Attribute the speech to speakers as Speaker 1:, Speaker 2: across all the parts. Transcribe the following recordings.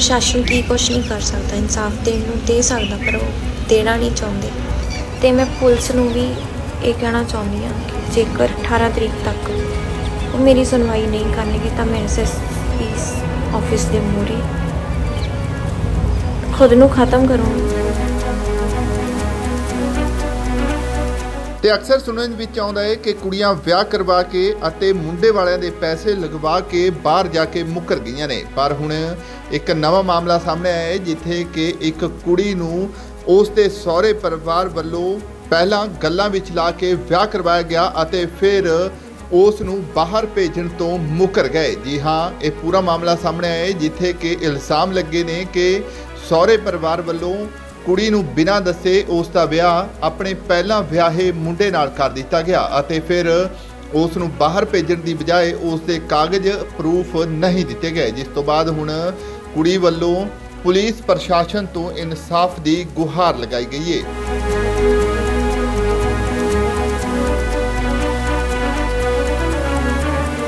Speaker 1: ਪ੍ਰਸ਼ਾਸਨ ਕੀ ਕੁਛ ਨਹੀਂ ਕਰ ਸਕਦਾ, ਇਨਸਾਫ ਦੇਣ ਨੂੰ ਦੇ ਸਕਦਾ, ਪਰ ਉਹ ਦੇਣਾ ਨਹੀਂ ਚਾਹੁੰਦੇ। ਤੇ ਮੈਂ ਪੁਲਿਸ ਨੂੰ ਵੀ ਇਹ ਕਹਿਣਾ ਚਾਹੁੰਦੀ ਹਾਂ ਕਿ ਜੇਕਰ 18 ਤਰੀਕ ਤੱਕ ਉਹ ਮੇਰੀ ਸੁਣਵਾਈ ਨਹੀਂ ਕਰਨਗੇ, ਤਾਂ ਮੈਂ ਐਸਐਸਪੀ ਆਫਿਸ ਦੇ ਮੂਹਰੇ ਖੁਦ ਨੂੰ ਖਤਮ ਕਰੂੰਗੀ।
Speaker 2: ਤੇ ਅਕਸਰ ਸੁਣਨ ਵਿੱਚ ਆਉਂਦਾ ਹੈ ਕਿ ਕੁੜੀਆਂ ਵਿਆਹ ਕਰਵਾ ਕੇ ਅਤੇ ਮੁੰਡੇ ਵਾਲਿਆਂ ਦੇ ਪੈਸੇ ਲਗਵਾ ਕੇ ਬਾਹਰ ਜਾ ਕੇ ਮੁੱਕਰ ਗਈਆਂ ਨੇ। ਪਰ ਹੁਣ ਇੱਕ ਨਵਾਂ ਮਾਮਲਾ ਸਾਹਮਣੇ ਆਇਆ ਹੈ, ਜਿੱਥੇ ਕਿ ਇੱਕ ਕੁੜੀ ਨੂੰ ਉਸ ਦੇ ਸਹੁਰੇ ਪਰਿਵਾਰ ਵੱਲੋਂ ਪਹਿਲਾਂ ਗੱਲਾਂ ਵਿੱਚ ਲਾ ਕੇ ਵਿਆਹ ਕਰਵਾਇਆ ਗਿਆ ਅਤੇ ਫਿਰ ਉਸ ਨੂੰ ਬਾਹਰ ਭੇਜਣ ਤੋਂ ਮੁੱਕਰ ਗਏ। ਜੀ ਹਾਂ, ਇਹ ਪੂਰਾ ਮਾਮਲਾ ਸਾਹਮਣੇ ਆਇਆ ਜਿੱਥੇ ਕਿ ਇਲਜ਼ਾਮ ਲੱਗੇ ਨੇ ਕਿ ਸਹੁਰੇ ਪਰਿਵਾਰ ਵੱਲੋਂ ਕੁੜੀ ਨੂੰ ਬਿਨਾਂ ਦੱਸੇ ਉਸ ਦਾ ਵਿਆਹ ਆਪਣੇ ਪਹਿਲਾਂ ਵਿਆਹੇ ਮੁੰਡੇ ਨਾਲ ਕਰ ਦਿੱਤਾ ਗਿਆ ਅਤੇ ਫਿਰ ਉਸ ਨੂੰ ਬਾਹਰ ਭੇਜਣ ਦੀ ਬਜਾਏ ਉਸ ਦੇ ਕਾਗਜ਼ ਪ੍ਰੂਫ ਨਹੀਂ ਦਿੱਤੇ ਗਏ, ਜਿਸ ਤੋਂ ਬਾਅਦ ਹੁਣ ਕੁੜੀ ਵੱਲੋਂ ਪੁਲਿਸ ਪ੍ਰਸ਼ਾਸਨ ਤੋਂ ਇਨਸਾਫ ਦੀ ਗੁਹਾਰ ਲਗਾਈ ਗਈ ਹੈ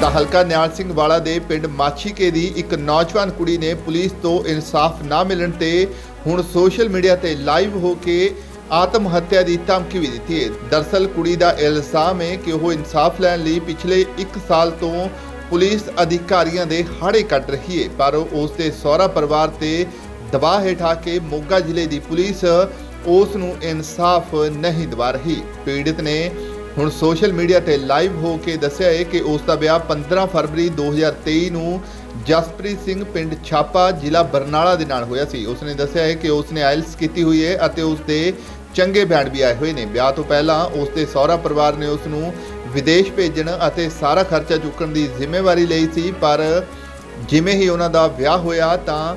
Speaker 2: ਤਾਂ ਹਲਕਾ ਨਿਆਲ ਸਿੰਘ ਵਾਲਾ ਦੇ ਪਿੰਡ ਮਾਛੀਕੇ ਦੀ ਇੱਕ ਨੌਜਵਾਨ ਕੁੜੀ ਨੇ ਪੁਲਿਸ ਤੋਂ ਇਨਸਾਫ ਨਾ ਮਿਲਣ ਤੇ ਹੁਣ ਸੋਸ਼ਲ ਮੀਡੀਆ ਤੇ ਲਾਈਵ ਹੋ ਕੇ ਆਤਮ ਹੱਤਿਆ ਦੀ ਧਮਕੀ ਵੀ ਦਿੱਤੀ ਹੈ। ਦਰਸਲ ਕੁੜੀ ਦਾ ਇਲਜ਼ਾਮ ਹੈ ਕਿ ਉਹ ਇਨਸਾਫ ਲੈਣ ਲਈ ਪਿਛਲੇ 1 ਸਾਲ ਤੋਂ ਪੁਲਿਸ ਅਧਿਕਾਰੀਆਂ ਦੇ ਹਾੜੇ ਕੱਢ ਰਹੀ ਹੈ, ਪਰ ਉਸ ਦੇ ਸਹੁਰਾ ਪਰਿਵਾਰ ਤੇ ਦਬਾਅ ਹੇਠ ਆ ਕੇ ਮੋਗਾ ਜ਼ਿਲ੍ਹੇ ਦੀ ਪੁਲਿਸ ਉਸ ਨੂੰ ਇਨਸਾਫ ਨਹੀਂ ਦਿਵਾ ਰਹੀ। ਪੀੜਤ ਨੇ ਹੁਣ ਸੋਸ਼ਲ ਮੀਡੀਆ ਤੇ ਲਾਈਵ ਹੋ ਕੇ ਦੱਸਿਆ ਹੈ ਕਿ ਉਸ ਦਾ ਵਿਆਹ 15 ਫਰਵਰੀ 2023 ਨੂੰ ਜਸਪ੍ਰੀਤ ਸਿੰਘ ਪਿੰਡ ਛਾਪਾ ਜ਼ਿਲ੍ਹਾ ਬਰਨਾਲਾ ਦੇ ਨਾਲ ਹੋਇਆ ਸੀ। ਉਸਨੇ ਦੱਸਿਆ ਹੈ ਕਿ ਉਸਨੇ ਆਇਲਸ ਕੀਤੀ ਹੋਈ ਹੈ ਅਤੇ ਉਸਦੇ ਚੰਗੇ ਬੈਂਡ ਵੀ ਆਏ ਹੋਏ ਨੇ। ਵਿਆਹ ਤੋਂ ਪਹਿਲਾਂ ਉਸਦੇ ਸਹੁਰਾ ਪਰਿਵਾਰ ਨੇ ਉਸ ਨੂੰ ਵਿਦੇਸ਼ ਭੇਜਣ ਅਤੇ ਸਾਰਾ ਖਰਚਾ ਚੁੱਕਣ ਦੀ ਜ਼ਿੰਮੇਵਾਰੀ ਲਈ ਸੀ, ਪਰ ਜਿਵੇਂ ਹੀ ਉਹਨਾਂ ਦਾ ਵਿਆਹ ਹੋਇਆ ਤਾਂ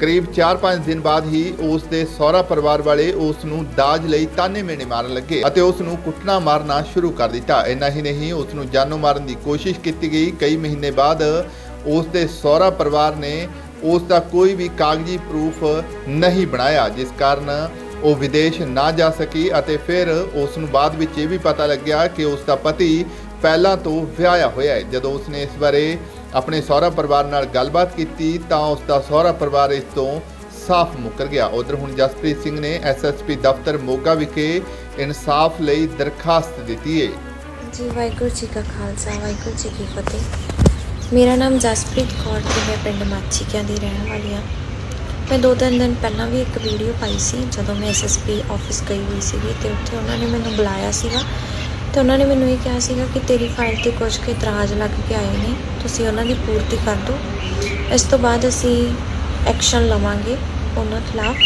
Speaker 2: ਕਰੀਬ 4-5 ਦਿਨ ਬਾਅਦ ਹੀ ਉਸ ਦੇ ਸਹੁਰਾ ਪਰਿਵਾਰ ਵਾਲੇ ਉਸ ਨੂੰ ਦਾਜ ਲਈ ਤਾਨੇ ਮੇਨੇ ਮਾਰਨ ਲੱਗੇ ਅਤੇ ਉਸ ਨੂੰ ਕੁੱਟਣਾ ਮਾਰਨਾ ਸ਼ੁਰੂ ਕਰ ਦਿੱਤਾ। ਇੰਨਾ ਹੀ ਨਹੀਂ ਉਸ ਨੂੰ ਜਾਨੋਂ ਮਾਰਨ ਦੀ ਕੋਸ਼ਿਸ਼ ਕੀਤੀ ਗਈ। ਕਈ ਮਹੀਨੇ ਬਾਅਦ ਉਸ ਦੇ ਸਹੁਰਾ ਪਰਿਵਾਰ ਨੇ ਉਸ ਦਾ ਕੋਈ ਵੀ ਕਾਗਜ਼ੀ ਪ੍ਰੂਫ ਨਹੀਂ ਬਣਾਇਆ, ਜਿਸ ਕਾਰਨ ਉਹ ਵਿਦੇਸ਼ ਨਾ ਜਾ ਸਕੀ ਅਤੇ ਫਿਰ ਉਸ ਨੂੰ ਬਾਅਦ ਵਿੱਚ ਇਹ ਵੀ ਪਤਾ ਲੱਗਿਆ ਕਿ ਉਸ ਦਾ ਪਤੀ ਪਹਿਲਾਂ ਤੋਂ ਵਿਆਹਿਆ ਹੋਇਆ ਹੈ। ਜਦੋਂ ਉਸਨੇ ਇਸ ਬਾਰੇ ਆਪਣੇ ਸਹੁਰਾ ਪਰਿਵਾਰ ਨਾਲ ਗੱਲਬਾਤ ਕੀਤੀ, ਤਾਂ ਉਸ ਦਾ ਸਹੁਰਾ ਪਰਿਵਾਰ ਇਸ ਤੋਂ ਸਾਫ਼ ਮੁੱਕਰ ਗਿਆ। ਉਧਰ ਹੁਣ ਜਸਪ੍ਰੀਤ ਸਿੰਘ ਨੇ ਐਸਐਸਪੀ ਦਫ਼ਤਰ ਮੋਗਾ ਵਿਖੇ ਇਨਸਾਫ ਲਈ ਦਰਖਾਸਤ ਦਿੱਤੀ ਹੈ।
Speaker 1: ਜੀ, ਵਾਹਿਗੁਰੂ ਜੀ ਕਾ ਖਾਲਸਾ, ਵਾਹਿਗੁਰੂ ਜੀ ਕੀ ਫਤਿਹ। ਮੇਰਾ ਨਾਮ ਜਸਪ੍ਰੀਤ ਕੌਰ ਤੇ ਮੈਂ ਪਿੰਡ ਮਾਚੀਕਿਆਂ ਦੀ ਰਹਿਣ ਵਾਲੀ ਹਾਂ। ਮੈਂ ਦੋ ਤਿੰਨ ਦਿਨ ਪਹਿਲਾਂ ਵੀ ਇੱਕ ਵੀਡੀਓ ਪਾਈ ਸੀ, ਜਦੋਂ ਮੈਂ ਐਸਐਸਪੀ ਆਫਿਸ ਗਈ ਹੋਈ ਸੀਗੀ ਤੇ ਉੱਥੇ ਉਹਨਾਂ ਨੇ ਮੈਨੂੰ ਬੁਲਾਇਆ ਸੀਗਾ ਤੇ ਉਹਨਾਂ ਨੇ ਮੈਨੂੰ ਇਹ ਕਿਹਾ ਸੀਗਾ ਕਿ ਤੇਰੀ ਫਾਈਲ ਤੇ ਕੁਝ ਕੁ ਇਤਰਾਜ਼ ਲੱਗ ਕੇ ਆਏ ਨੇ, ਤੁਸੀਂ ਉਹਨਾਂ ਦੀ ਪੂਰਤੀ ਕਰ ਦਿਓ। ਇਸ ਤੋਂ ਬਾਅਦ ਅਸੀਂ ਐਕਸ਼ਨ ਲਵਾਂਗੇ ਉਹਨਾਂ ਖਿਲਾਫ।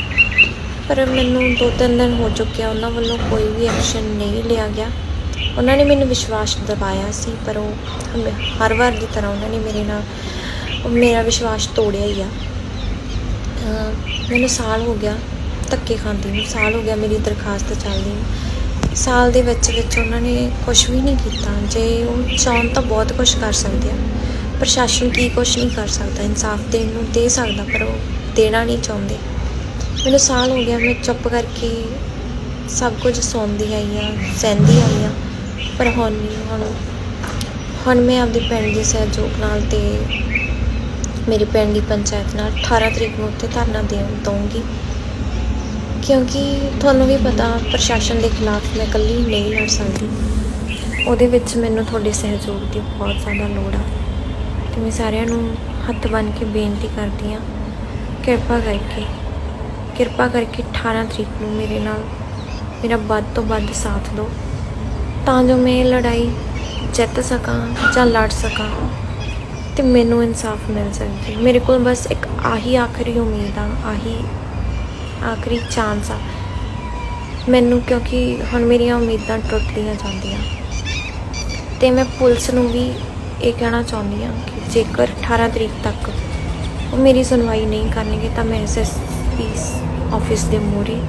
Speaker 1: ਪਰ ਮੈਨੂੰ ਦੋ ਤਿੰਨ ਦਿਨ ਹੋ ਚੁੱਕਿਆ ਉਹਨਾਂ ਵੱਲੋਂ ਕੋਈ ਵੀ ਐਕਸ਼ਨ ਨਹੀਂ ਲਿਆ ਗਿਆ। ਉਹਨਾਂ ਨੇ ਮੈਨੂੰ ਵਿਸ਼ਵਾਸ ਦਿਵਾਇਆ ਸੀ, ਪਰ ਉਹ ਹਰ ਵਾਰ ਦੀ ਤਰ੍ਹਾਂ ਉਹਨਾਂ ਨੇ ਮੇਰੇ ਨਾਲ ਮੇਰਾ ਵਿਸ਼ਵਾਸ ਤੋੜਿਆ ਹੀ ਆ। ਮੈਨੂੰ ਸਾਲ ਹੋ ਗਿਆ ਧੱਕੇ ਖਾਂਦੀ ਨੂੰ, ਸਾਲ ਹੋ ਗਿਆ ਮੇਰੀ ਦਰਖਾਸਤ ਚੱਲਦੀ ਨੂੰ। ਸਾਲ ਦੇ ਵਿੱਚ ਵਿੱਚ ਉਹਨਾਂ ਨੇ ਕੁਝ ਵੀ ਨਹੀਂ ਕੀਤਾ। ਜੇ ਉਹ ਚਾਹਣ ਤਾਂ ਬਹੁਤ ਕੁਝ ਕਰ ਸਕਦੇ ਆ। ਪ੍ਰਸ਼ਾਸਨ ਕੀ ਕੁਝ ਨਹੀਂ ਕਰ ਸਕਦਾ, ਇਨਸਾਫ ਦੇਣ ਨੂੰ ਦੇ ਸਕਦਾ, ਪਰ ਉਹ ਦੇਣਾ ਨਹੀਂ ਚਾਹੁੰਦੇ। ਮੈਨੂੰ ਸਾਲ ਹੋ ਗਿਆ ਮੈਂ ਚੁੱਪ ਕਰਕੇ ਸਭ ਕੁਝ ਸੁਣਦੀ ਆਈ ਆ ਸਹਿੰਦੀ ਆਈ ਆ ਪਰ ਹੁਣ ਨਹੀਂ, ਹੁਣ ਹੁਣ ਮੈਂ ਆਪਦੇ ਪਿੰਡ ਦੇ ਸਹਿਯੋਗ ਨਾਲ ਤੇ ਮੇਰੇ ਪਿੰਡ ਦੀ ਪੰਚਾਇਤ ਨਾਲ 18 ਤਰੀਕ ਨੂੰ ਉੱਥੇ ਧਰਨਾ ਦੇ ਦਊਂਗੀ। ਕਿਉਂਕਿ ਤੁਹਾਨੂੰ ਵੀ ਪਤਾ ਪ੍ਰਸ਼ਾਸਨ ਦੇ ਖਿਲਾਫ ਮੈਂ ਇਕੱਲੀ ਨਹੀਂ ਲੜ ਸਕਦੀ। ਉਹਦੇ ਵਿੱਚ ਮੈਨੂੰ ਤੁਹਾਡੇ ਸਹਿਯੋਗ ਦੀ ਬਹੁਤ ਜ਼ਿਆਦਾ ਲੋੜ ਆ। ਤੇ ਮੈਂ ਸਾਰਿਆਂ ਨੂੰ ਹੱਥ ਬੰਨ੍ਹ ਕੇ ਬੇਨਤੀ ਕਰਦੀ ਹਾਂ, ਕਿਰਪਾ ਕਰਕੇ ਕਿਰਪਾ ਕਰਕੇ 18 ਤਰੀਕ ਨੂੰ ਮੇਰੇ ਨਾਲ ਮੇਰਾ ਵੱਧ ਤੋਂ ਵੱਧ ਸਾਥ ਦਿਓ। ਤਾਂ ਜੋ ਮੈਂ ਇਹ ਲੜਾਈ ਜਿੱਤ ਸਕਾਂ ਜਾਂ ਲੜ ਸਕਾਂ ਤੇ ਮੈਨੂੰ ਇਨਸਾਫ ਮਿਲ ਸਕੇ। ਮੇਰੇ ਕੋਲ ਬਸ ਇੱਕ ਆਹੀ ਆਖਰੀ ਉਮੀਦ ਆ, ਆਹੀ ਆਖਰੀ ਚਾਂਸ ਆ। ਮੈਨੂੰ ਕਿਉਂਕਿ ਹੁਣ ਮੇਰੀਆਂ ਉਮੀਦਾਂ ਟੁੱਟਦੀਆਂ ਜਾਂਦੀਆਂ। ਤੇ ਮੈਂ ਪੁਲਿਸ ਨੂੰ ਵੀ ਇਹ ਕਹਿਣਾ ਚਾਹੁੰਦੀ ਹਾਂ ਕਿ ਜੇਕਰ 18 ਤਰੀਕ ਤੱਕ ਉਹ ਮੇਰੀ ਸੁਣਵਾਈ ਨਹੀਂ ਕਰਨਗੇ ਤਾਂ ਮੈਂ ਐਸਐਸਪੀ ਆਫਿਸ ਦੇ ਮੂਹਰੇ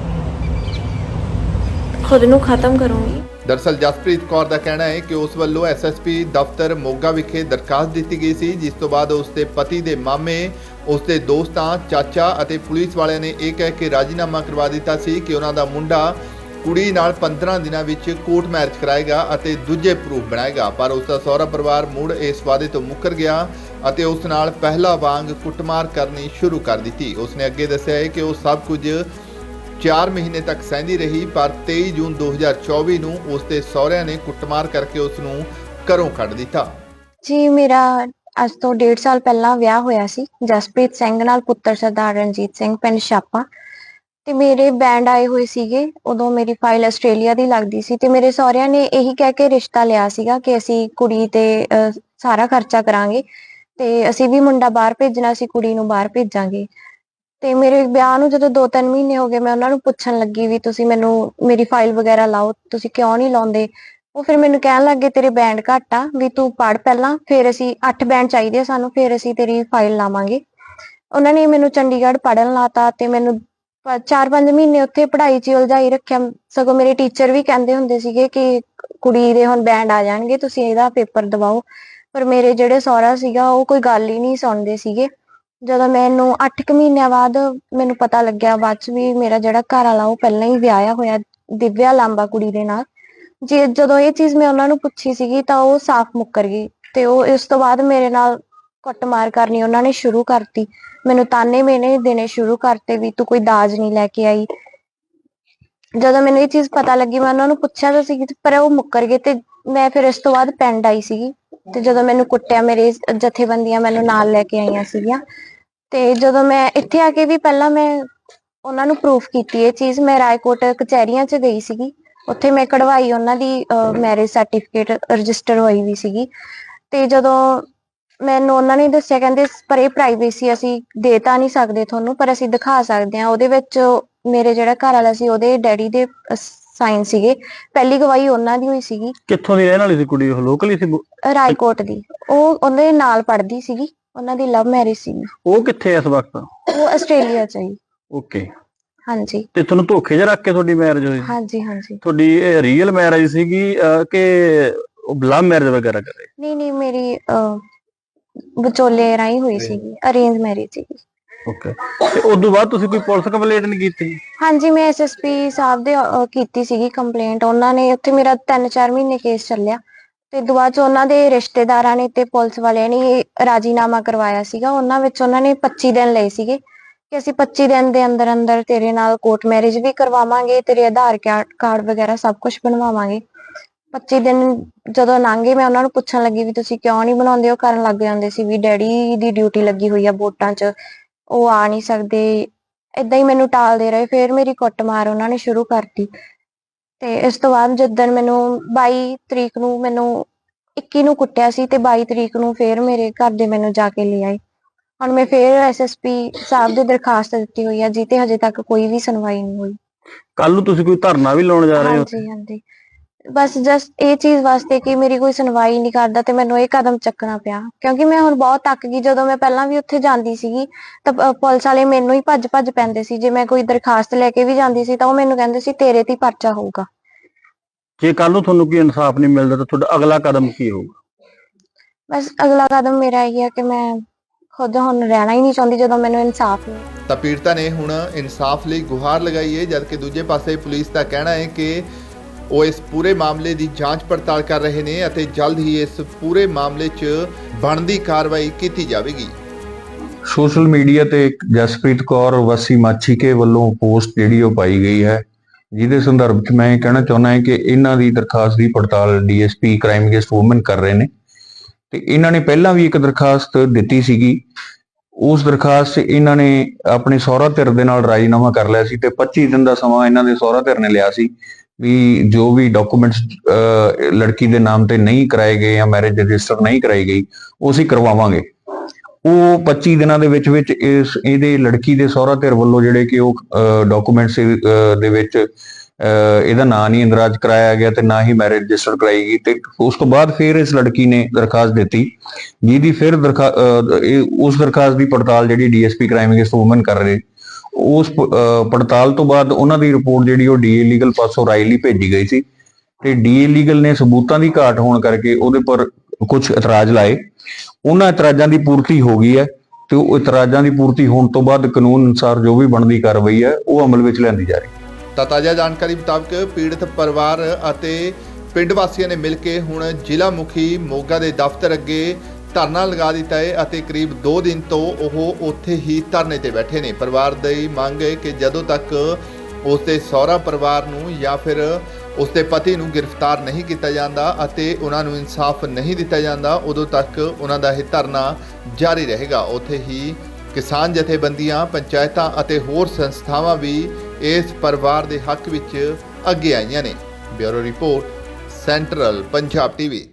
Speaker 1: ਖੁਦ ਨੂੰ ਖਤਮ ਕਰੂੰਗੀ।
Speaker 2: ਦਰਸਲ ਜਸਪ੍ਰੀਤ ਕੌਰ ਦਾ ਕਹਿਣਾ ਹੈ ਕਿ ਉਸ ਵੱਲੋਂ ਐਸਐਸਪੀ ਦਫ਼ਤਰ ਮੋਗਾ ਵਿਖੇ ਦਰਖਾਸਤ ਦਿੱਤੀ ਗਈ ਸੀ, ਜਿਸ ਤੋਂ ਬਾਅਦ ਉਸ ਦੇ ਪਤੀ ਦੇ ਮਾਮੇ, ਉਸ ਦੇ ਦੋਸਤਾਂ, ਚਾਚਾ ਅਤੇ ਪੁਲਿਸ ਵਾਲਿਆਂ ਨੇ ਇਹ ਕਹਿ ਕੇ ਰਾਜੀਨਾਮਾ ਕਰਵਾ ਦਿੱਤਾ ਸੀ ਕਿ ਉਹਨਾਂ ਦਾ ਮੁੰਡਾ ਕੁੜੀ ਨਾਲ 15 ਦਿਨਾਂ ਵਿੱਚ ਕੋਰਟ ਮੈਰਿਜ ਕਰਾਏਗਾ ਅਤੇ ਦੂਜੇ ਪ੍ਰੂਫ ਬਣਾਏਗਾ। ਪਰ ਉਸ ਦਾ ਸਹੁਰਾ ਪਰਿਵਾਰ ਮੁੜ ਇਸ ਵਾਅਦੇ ਤੋਂ ਮੁੱਕਰ ਗਿਆ ਅਤੇ ਉਸ ਨਾਲ ਪਹਿਲਾ ਵਾਂਗ ਕੁੱਟਮਾਰ ਕਰਨੀ ਸ਼ੁਰੂ ਕਰ ਦਿੱਤੀ। ਉਸਨੇ ਅੱਗੇ ਦੱਸਿਆ ਹੈ ਕਿ ਉਹ ਸਭ ਕੁਝ 4 ਮਹੀਨੇ ਤੱਕ ਸਹਿੰਦੀ ਰਹੀ, ਪਰ 23 ਜੂਨ 2024 ਨੂੰ ਉਸ ਦੇ ਸਹੁਰਿਆਂ ਨੇ ਕੁੱਟਮਾਰ ਕਰਕੇ ਉਸ ਨੂੰ ਘਰੋਂ ਕੱਢ ਦਿੱਤਾ।
Speaker 3: ਜੀ, ਮੇਰਾ ਅੱਜ ਤੋਂ 1.5 ਸਾਲ ਪਹਿਲਾਂ ਵਿਆਹ ਹੋਇਆ ਸੀ। ਜਸਪ੍ਰੀਤ ਸਿੰਘ ਨਾਲ ਪੁੱਤਰ ਸਰਦਾਰ ਰਣਜੀਤ ਸਿੰਘ, ਪਿੰਡ ਛਾਪਾ। ਤੇ ਮੇਰੇ ਬੈਂਡ ਆਏ ਹੋਏ ਸੀਗੇ। ਉਦੋਂ ਮੇਰੀ ਫਾਈਲ ਆਸਟ੍ਰੇਲੀਆ ਦੀ ਲੱਗਦੀ ਸੀ ਤੇ ਮੇਰੇ ਸਹੁਰਿਆਂ ਨੇ ਇਹੀ ਕਹਿ ਕੇ ਰਿਸ਼ਤਾ ਲਿਆ ਸੀਗਾ ਕਿ ਅਸੀਂ ਕੁੜੀ ਤੇ ਸਾਰਾ ਖਰਚਾ ਕਰਾਂਗੇ ਤੇ ਅਸੀਂ ਵੀ ਮੁੰਡਾ ਬਾਹਰ ਭੇਜਣਾ ਸੀ ਕੁੜੀ ਨੂੰ ਬਾਹਰ ਭੇਜਾਂਗੇ। ਤੇ ਮੇਰੇ ਵਿਆਹ ਨੂੰ ਜਦੋਂ 2-3 ਮਹੀਨੇ ਹੋ ਗਏ, ਮੈਂ ਉਹਨਾਂ ਨੂੰ ਪੁੱਛਣ ਲੱਗੀ ਵੀ ਤੁਸੀਂ ਮੈਨੂੰ ਮੇਰੀ ਫਾਈਲ ਵਗੈਰਾ ਲਾਓ, ਤੁਸੀਂ ਕਿਉਂ ਨਹੀਂ ਲਾਉਂਦੇ? ਉਹ ਫਿਰ ਮੈਨੂੰ ਕਹਿਣ ਲੱਗੇ, ਤੇਰੇ ਬੈਂਡ ਘੱਟ ਆ, ਵੀ ਤੂੰ ਪੜ ਪਹਿਲਾਂ, ਫਿਰ ਅਸੀਂ 8 ਬੈਂਡ ਚਾਹੀਦੇ ਆ ਸਾਨੂੰ, ਫਿਰ ਅਸੀਂ ਤੇਰੀ ਫਾਈਲ ਲਾਵਾਂਗੇ। ਉਹਨਾਂ ਨੇ ਮੈਨੂੰ ਚੰਡੀਗੜ੍ਹ ਪੜਨ ਲਾਤਾ ਤੇ ਮੈਨੂੰ 4-5 ਮਹੀਨੇ ਉੱਥੇ ਪੜ੍ਹਾਈ 'ਚ ਉਲਝਾਈ ਰੱਖਿਆ। ਸਗੋਂ ਮੇਰੇ ਟੀਚਰ ਵੀ ਕਹਿੰਦੇ ਹੁੰਦੇ ਸੀਗੇ ਕਿ ਕੁੜੀ ਦੇ ਹੁਣ ਬੈਂਡ ਆ ਜਾਣਗੇ, ਤੁਸੀਂ ਇਹਦਾ ਪੇਪਰ ਦਿਵਾਓ। ਪਰ ਮੇਰੇ ਜਿਹੜੇ ਸਹੁਰਾ ਸੀਗਾ, ਉਹ ਕੋਈ ਗੱਲ ਹੀ ਨਹੀਂ ਸੁਣਦੇ ਸੀਗੇ। ਜਦੋਂ ਮੈਨੂੰ 8 ਕੁ ਮਹੀਨਿਆਂ ਬਾਅਦ ਮੈਨੂੰ ਪਤਾ ਲੱਗਿਆ ਬਾਅਦ ਚ ਵੀ ਮੇਰਾ ਜਿਹੜਾ ਘਰ ਵਾਲਾ ਉਹ ਪਹਿਲਾਂ ਹੀ ਵਿਆਹਿਆ ਹੋਇਆ ਦਿਵਿਆ ਲਾਂਬਾ ਕੁੜੀ ਦੇ ਨਾਲ, ਜੇ ਜਦੋਂ ਇਹ ਚੀਜ਼ ਮੈਂ ਉਹਨਾਂ ਨੂੰ ਪੁੱਛੀ ਸੀਗੀ ਤਾਂ ਉਹ ਸਾਫ਼ ਮੁੱਕਰ ਗਈ ਤੇ ਉਹ ਇਸ ਤੋਂ ਬਾਅਦ ਮੇਰੇ ਨਾਲ ਕੁੱਟਮਾਰ ਕਰਨੀ ਉਹਨਾਂ ਨੇ ਸ਼ੁਰੂ ਕਰਤੀ। ਮੈਨੂੰ ਤਾਨੇ ਮੇਨੇ ਦੇਣੇ ਸ਼ੁਰੂ ਕਰਤੇ ਵੀ ਤੂੰ ਕੋਈ ਦਾਜ ਨਹੀਂ ਲੈ ਕੇ ਆਈ। ਜਦੋਂ ਮੈਨੂੰ ਇਹ ਚੀਜ਼ ਪਤਾ ਲੱਗੀ ਮੈਂ ਉਹਨਾਂ ਨੂੰ ਪੁੱਛਿਆ ਤਾਂ ਸੀ ਪਰ ਉਹ ਮੁੱਕਰ ਗਏ ਤੇ ਮੈਂ ਫਿਰ ਇਸ ਤੋਂ ਬਾਅਦ ਪਿੰਡ ਆਈ ਸੀਗੀ ਤੇ ਜਦੋਂ ਮੈਨੂੰ ਕੁੱਟਿਆ ਮੇਰੇ ਜਥੇਬੰਦੀਆਂ ਮੈਨੂੰ ਨਾਲ ਲੈ ਕੇ ਆਈਆਂ ਸੀਗੀਆਂ। ਤੇ ਜਦੋਂ ਮੈਂ ਇੱਥੇ ਆ ਕੇ ਵੀ ਪਹਿਲਾਂ ਮੈਂ ਉਹਨਾਂ ਨੂੰ ਪ੍ਰੂਫ ਕੀਤੀ ਇਹ ਚੀਜ਼ ਮੈਂ ਰਾਏਕੋਟ ਕਚਹਿਰੀਆਂ 'ਚ ਗਈ ਸੀਗੀ। ਉੱਥੇ ਮੈਂ ਕਢਵਾਈ ਉਹਨਾਂ ਦੀ ਮੈਰਿਜ ਸਰਟੀਫਿਕੇਟ ਰਜਿਸਟਰ ਹੋਈ ਵੀ ਸੀਗੀ। ਤੇ ਜਦੋਂ ਮੈਨੂੰ ਉਹਨਾਂ ਨੇ ਦੱਸਿਆ ਕਹਿੰਦੇ ਪਰ ਇਹ ਪ੍ਰਾਈਵੇਸੀ ਅਸੀਂ ਦੇ ਤਾਂ ਨਹੀਂ ਸਕਦੇ ਤੁਹਾਨੂੰ ਪਰ ਅਸੀਂ ਦਿਖਾ ਸਕਦੇ ਹਾਂ। ਉਹਦੇ ਵਿੱਚ ਮੇਰੇ ਜਿਹੜਾ ਘਰ ਵਾਲਾ ਸੀ ਉਹਦੇ ਡੈਡੀ ਦੇ ਸਾਈਨ ਸੀਗੇ। ਪਹਿਲੀ ਗਵਾਹੀ ਉਹਨਾਂ ਦੀ ਹੋਈ ਸੀਗੀ।
Speaker 4: ਕਿੱਥੋਂ ਦੀ ਰਹਿਣ ਵਾਲੀ ਸੀ ਕੁੜੀ? ਉਹ ਲੋਕਲ ਹੀ ਸੀ?
Speaker 3: ਰਾਏਕੋਟ ਦੀ। ਉਹ ਉਹਦੇ ਨਾਲ ਪੜ੍ਹਦੀ ਸੀਗੀ। ਉਹਨਾਂ ਦੀ ਲਵ ਮੈਰਿਜ ਸੀ।
Speaker 4: ਉਹ ਕਿੱਥੇ ਇਸ ਵਕਤ?
Speaker 3: ਉਹ ਆਸਟ੍ਰੇਲੀਆ ਚ ਹੀ
Speaker 4: ਓਕੇ।
Speaker 3: ਹਾਂਜੀ।
Speaker 4: ਤੇ ਤੁਹਾਨੂੰ ਧੋਖੇ 'ਚ ਰੱਖ ਕੇ ਤੁਹਾਡੀ ਮੈਰਿਜ ਹੋਈ?
Speaker 3: ਹਾਂਜੀ ਹਾਂਜੀ।
Speaker 4: ਤੁਹਾਡੀ ਇਹ ਰੀਅਲ ਮੈਰਿਜ ਸੀਗੀ ਅਹ, ਕਿ ਉਹ ਲਵ ਮੈਰਿਜ ਵਗੈਰਾ ਕਰੇ?
Speaker 3: ਨਹੀਂ ਨਹੀਂ ਮੇਰੀ ਅਹ, ਵਿਚੋਲੇ ਰਾਹੀਂ ਹੋਈ ਸੀਗੀ। ਅਰੇਂਜ ਮੈਰਿਜ ਸੀਗੀ।
Speaker 4: ਓਕੇ। ਤੇ ਉਸ ਤੋਂ ਬਾਅਦ ਤੁਸੀਂ ਕੋਈ ਪੁਲਿਸ ਕੰਪਲੇਂਟ ਨਹੀਂ ਕੀਤੀ?
Speaker 3: ਹਾਂਜੀ ਮੈਂ ਐਸਐਸਪੀ ਸਾਹਿਬ ਦੇ ਅਹ, ਕੀਤੀ ਸੀਗੀ ਕੰਪਲੇਂਟ ਉਹਨਾਂ ਨੇ ਉੱਥੇ ਮੇਰਾ 3-4 ਮਹੀਨੇ ਕੇਸ ਚੱਲਿਆ। ਤੇ ਦੁਬਾਰਾ ਚ ਉਹਨਾਂ ਦੇ ਰਿਸ਼ਤੇਦਾਰਾਂ ਨੇ ਤੇ ਪੁਲਿਸ ਵਾਲਿਆਂ ਨੇ ਰਾਜੀਨਾਮਾ ਕਰਵਾਇਆ ਸੀਗਾ। ਉਹਨਾਂ ਵਿੱਚ ਉਹਨਾਂ ਨੇ 25 ਦਿਨ ਲਏ ਸੀਗੇ ਕਿ ਅਸੀਂ 25 ਦਿਨ ਦੇ ਅੰਦਰ ਅੰਦਰ ਤੇਰੇ ਨਾਲ ਕੋਰਟ ਮੈਰਿਜ ਵੀ ਕਰਵਾਵਾਂਗੇ, ਤੇਰੇ ਆਧਾਰ ਕਾਰਡ ਵਗੈਰਾ ਸਭ ਕੁਝ ਬਣਵਾਵਾਂਗੇ। 25 ਦਿਨ ਜਦੋਂ ਲੰਘੇ, ਮੈਂ ਉਹਨਾਂ ਨੂੰ ਪੁੱਛਣ ਲੱਗੀ ਵੀ ਤੁਸੀਂ ਕਿਉਂ ਨਹੀਂ ਬਣਾਉਂਦੇ? ਉਹ ਕਰਨ ਲੱਗ ਜਾਂਦੇ ਸੀ ਵੀ ਡੈਡੀ ਦੀ ਡਿਊਟੀ ਲੱਗੀ ਹੋਈ ਆ ਵੋਟਾਂ 'ਚ, ਉਹ ਆ ਨਹੀਂ ਸਕਦੇ। ਇਦਾਂ ਹੀ ਮੈਨੂੰ ਟਾਲਦੇ ਰਹੇ, ਫਿਰ ਮੇਰੀ ਕੁੱਟਮਾਰ ਉਹਨਾਂ ਨੇ ਸ਼ੁਰੂ ਕਰਤੀ। ਤੇ ਇਸ ਤੋਂ ਬਾਅਦ ਜਦੋਂ ਮੈਨੂੰ 22 ਤਰੀਕ ਨੂੰ ਮੈਨੂੰ 21 ਨੂੰ ਕੁੱਟਿਆ ਸੀ ਤੇ 22 ਤਰੀਕ ਨੂੰ ਫਿਰ ਮੇਰੇ ਘਰ ਦੇ ਮੈਨੂੰ ਜਾ ਕੇ ਲੈ ਆਏ। ਹੁਣ ਮੈਂ ਫਿਰ ਐਸਐਸਪੀ ਸਾਹਿਬ ਦੇ ਦਰਖਾਸਤ ਦਿੱਤੀ ਹੋਈ ਆ ਜਿੱਤੇ ਹਜੇ ਤੱਕ ਕੋਈ ਵੀ ਸੁਣਵਾਈ ਨਹੀਂ ਹੋਈ।
Speaker 4: ਕੱਲ ਨੂੰ ਤੁਸੀਂ ਕੋਈ ਧਰਨਾ ਵੀ ਲਾਉਣ ਜਾ ਰਹੇ ਹੋ
Speaker 3: ਹਾਂਜੀ ਹਾਂਜੀ। ਬਸ ਜਸਟ ਇਹ ਚੀਜ਼ ਵਾਸਤੇ ਕਿ ਮੇਰੀ ਕੋਈ ਸੁਣਵਾਈ ਨਹੀਂ ਕਰਦਾ ਤੇ ਮੈਨੂੰ ਇਹ ਕਦਮ ਚੱਕਣਾ ਪਿਆ। ਕਿਉਂਕਿ ਮੈਂ ਹੁਣ ਬਹੁਤ ਥੱਕ ਗਈ। ਜਦੋਂ ਮੈਂ ਪਹਿਲਾਂ ਵੀ ਉੱਥੇ ਜਾਂਦੀ ਸੀਗੀ ਤਾਂ ਪੁਲਿਸ ਵਾਲੇ ਮੈਨੂੰ ਹੀ ਭੱਜ ਭੱਜ ਪੈਂਦੇ ਸੀ। ਜੇ ਮੈਂ ਕੋਈ ਦਰਖਾਸਤ ਲੈ ਕੇ ਵੀ ਜਾਂਦੀ ਸੀ ਤਾਂ ਉਹ ਮੈਨੂੰ ਕਹਿੰਦੇ ਸੀ ਤੇਰੇ ਤੇ ਹੀ ਪਰਚਾ ਹੋਊਗਾ।
Speaker 4: ਜੇ ਕੱਲ ਨੂੰ ਤੁਹਾਨੂੰ ਕੋਈ ਇਨਸਾਫ ਨਹੀਂ ਮਿਲਦਾ ਤਾਂ ਤੁਹਾਡਾ ਅਗਲਾ ਕਦਮ ਕੀ ਹੋਊਗਾ?
Speaker 3: ਬਸ ਅਗਲਾ ਕਦਮ ਮੇਰਾ ਇਹ ਹੈ ਕਿ ਮੈਂ ਖੁਦ ਹੁਣ ਰਹਿਣਾ ਹੀ ਨਹੀਂ ਚਾਹੁੰਦੀ ਜਦੋਂ ਮੈਨੂੰ ਇਨਸਾਫ ਨਹੀਂ
Speaker 2: ਤਾਂ ਪੀੜਤਾ ਨੇ ਹੁਣ ਇਨਸਾਫ ਲਈ ਗੁਹਾਰ ਲਗਾਈ ਹੈ ਜਦਕਿ ਦੂਜੇ ਪਾਸੇ ਪੁਲਿਸ ਦਾ ਕਹਿਣਾ ਹੈ ਕਿ ਉਹ ਇਸ ਪੂਰੇ ਮਾਮਲੇ ਦੀ ਜਾਂਚ ਪੜਤਾਲ ਕਰ ਰਹੇ ਨੇ ਅਤੇ ਜਲਦ ਹੀ ਇਸ ਪੂਰੇ ਮਾਮਲੇ 'ਚ ਬਣਦੀ ਕਾਰਵਾਈ ਕੀਤੀ ਜਾਵੇਗੀ।
Speaker 5: ਸੋਸ਼ਲ ਮੀਡੀਆ ਤੇ ਇੱਕ ਜਸਪ੍ਰੀਤ ਕੌਰ ਵਸੀ ਮਾਛੀਕੇ ਵੱਲੋਂ ਪੋਸਟ ਜਿਹੜੀ ਉਹ ਪਾਈ ਗਈ ਹੈ, ਜਿਹਦੇ ਸੰਦਰਭ 'ਚ ਮੈਂ ਕਹਿਣਾ ਚਾਹੁੰਦਾ ਹਾਂ ਕਿ ਇਹਨਾਂ ਦੀ ਦਰਖਾਸਤ ਦੀ ਪੜਤਾਲ ਡੀਐਸਪੀ ਕ੍ਰਾਈਮ ਅਗੇਂਸਟ ਵੂਮਨ ਕਰ ਰਹੇ ਨੇ। ਤੇ ਇਹਨਾਂ ਨੇ ਪਹਿਲਾਂ ਵੀ ਇੱਕ ਦਰਖਾਸਤ ਦਿੱਤੀ ਸੀਗੀ। ਉਸ ਦਰਖਾਸਤ 'ਚ ਇਹਨਾਂ ਨੇ ਆਪਣੇ ਸਹੁਰਾ ਧਿਰ ਦੇ ਨਾਲ ਰਾਜੀਨਾਮਾ ਕਰ ਲਿਆ ਸੀ ਤੇ 25 ਦਿਨ ਦਾ ਸਮਾਂ ਇਹਨਾਂ ਦੇ ਸਹੁਰਾ ਧਿਰ ਨੇ ਲਿਆ ਸੀ। ਵੀ ਜੋ ਵੀ ਡਾਕੂਮੈਂਟਸ ਲੜਕੀ ਦੇ ਨਾਮ ਤੇ ਨਹੀਂ ਕਰਾਏ ਗਏ ਜਾਂ ਮੈਰਿਜ ਰਜਿਸਟਰ ਨਹੀਂ ਕਰਾਈ ਗਈ ਉਹ ਅਸੀਂ ਕਰਵਾਵਾਂਗੇ। ਉਹ 25 ਦਿਨਾਂ ਦੇ ਵਿੱਚ ਵਿੱਚ ਇਸ ਇਹਦੇ ਲੜਕੀ ਦੇ ਸਹੁਰਾ ਧਿਰ ਵੱਲੋਂ ਜਿਹੜੇ ਕਿ ਉਹ ਡਾਕੂਮੈਂਟਸ ਦੇ ਵਿੱਚ ਅਹ, ਇਹਦਾ ਨਾਂ ਨਹੀਂ ਇੰਦਰਾਜ ਕਰਾਇਆ ਗਿਆ ਤੇ ਨਾ ਹੀ ਮੈਰਿਜ ਰਜਿਸਟਰ ਕਰਾਈ ਗਈ ਤੇ ਉਸ ਤੋਂ ਬਾਅਦ ਫਿਰ ਇਸ ਲੜਕੀ ਨੇ ਦਰਖਾਸਤ ਦਿੱਤੀ ਜਿਹਦੀ ਫਿਰ ਦਰਖਾ ਅਹ, ਉਸ ਦਰਖਾਸਤ ਦੀ ਪੜਤਾਲ ਜਿਹੜੀ ਡੀਐਸਪੀ ਕ੍ਰਾਈਮ ਅਗੇਂਸਟ ਵੂਮਨ ਕਰ ਰਹੇ। ਉਸ ਪੜਤਾਲ ਤੋਂ ਬਾਅਦ ਉਹਨਾਂ ਦੀ ਰਿਪੋਰਟ ਜਿਹੜੀ ਉਹ ਡੀਏ ਲੀਗਲ ਪਾਸੋਂ ਰਾਈ ਲਈ ਭੇਜੀ ਗਈ ਸੀ ਤੇ ਡੀਏ ਲੀਗਲ ਨੇ ਸਬੂਤਾਂ ਦੀ ਘਾਟ ਹੋਣ ਕਰਕੇ ਉਹਦੇ ਪਰ ਕੁਝ ਇਤਰਾਜ਼ ਲਾਏ। ਉਹਨਾਂ ਇਤਰਾਜ਼ਾਂ ਦੀ ਪੂਰਤੀ ਹੋ ਗਈ ਹੈ ਤੇ ਉਹ ਇਤਰਾਜ਼ਾਂ ਦੀ ਪੂਰਤੀ ਹੋਣ ਤੋਂ ਬਾਅਦ ਕਾਨੂੰਨ ਅਨੁਸਾਰ ਜੋ ਵੀ ਬਣਦੀ ਕਾਰਵਾਈ ਹੈ, ਉਹ ਅਮਲ ਵਿੱਚ ਲਿਆਂਦੀ ਜਾ ਰਹੀ ਹੈ।
Speaker 2: ਤਾਂ ਤਾਜ਼ਾ ਜਾਣਕਾਰੀ ਮੁਤਾਬਕ ਪੀੜਤ ਪਰਿਵਾਰ ਅਤੇ ਪਿੰਡ ਵਾਸੀਆਂ ਨੇ ਮਿਲ ਕੇ ਹੁਣ ਜ਼ਿਲ੍ਹਾ ਮੁਖੀ ਮੋਗਾ ਦੇ ਦਫ਼ਤਰ ਅੱਗੇ ਧਰਨਾ ਲਗਾ ਦਿੱਤਾ ਹੈ ਅਤੇ ਕਰੀਬ 2 ਦਿਨ ਤੋਂ ਉਹ ਉੱਥੇ ਹੀ ਧਰਨੇ ਤੇ ਬੈਠੇ ਨੇ। ਪਰਿਵਾਰ ਦੀ ਮੰਗ ਹੈ ਕਿ ਜਦੋਂ ਤੱਕ ਉਸਦੇ ਸਹੁਰਾ ਪਰਿਵਾਰ ਨੂੰ ਜਾਂ ਫਿਰ ਉਸਦੇ ਪਤੀ ਨੂੰ ਗ੍ਰਿਫਤਾਰ ਨਹੀਂ ਕੀਤਾ ਜਾਂਦਾ ਅਤੇ ਉਹਨਾਂ ਨੂੰ ਇਨਸਾਫ ਨਹੀਂ ਦਿੱਤਾ ਜਾਂਦਾ, ਉਦੋਂ ਤੱਕ ਉਹਨਾਂ ਦਾ ਇਹ ਧਰਨਾ ਜਾਰੀ ਰਹੇਗਾ। ਉੱਥੇ ਹੀ ਕਿਸਾਨ ਜਥੇਬੰਦੀਆਂ, ਪੰਚਾਇਤਾਂ ਅਤੇ ਹੋਰ ਸੰਸਥਾਵਾਂ ਵੀ ਇਸ ਪਰਿਵਾਰ ਦੇ ਹੱਕ ਵਿੱਚ ਅੱਗੇ ਆਈਆਂ ਨੇ। Bureau report, central Punjab TV.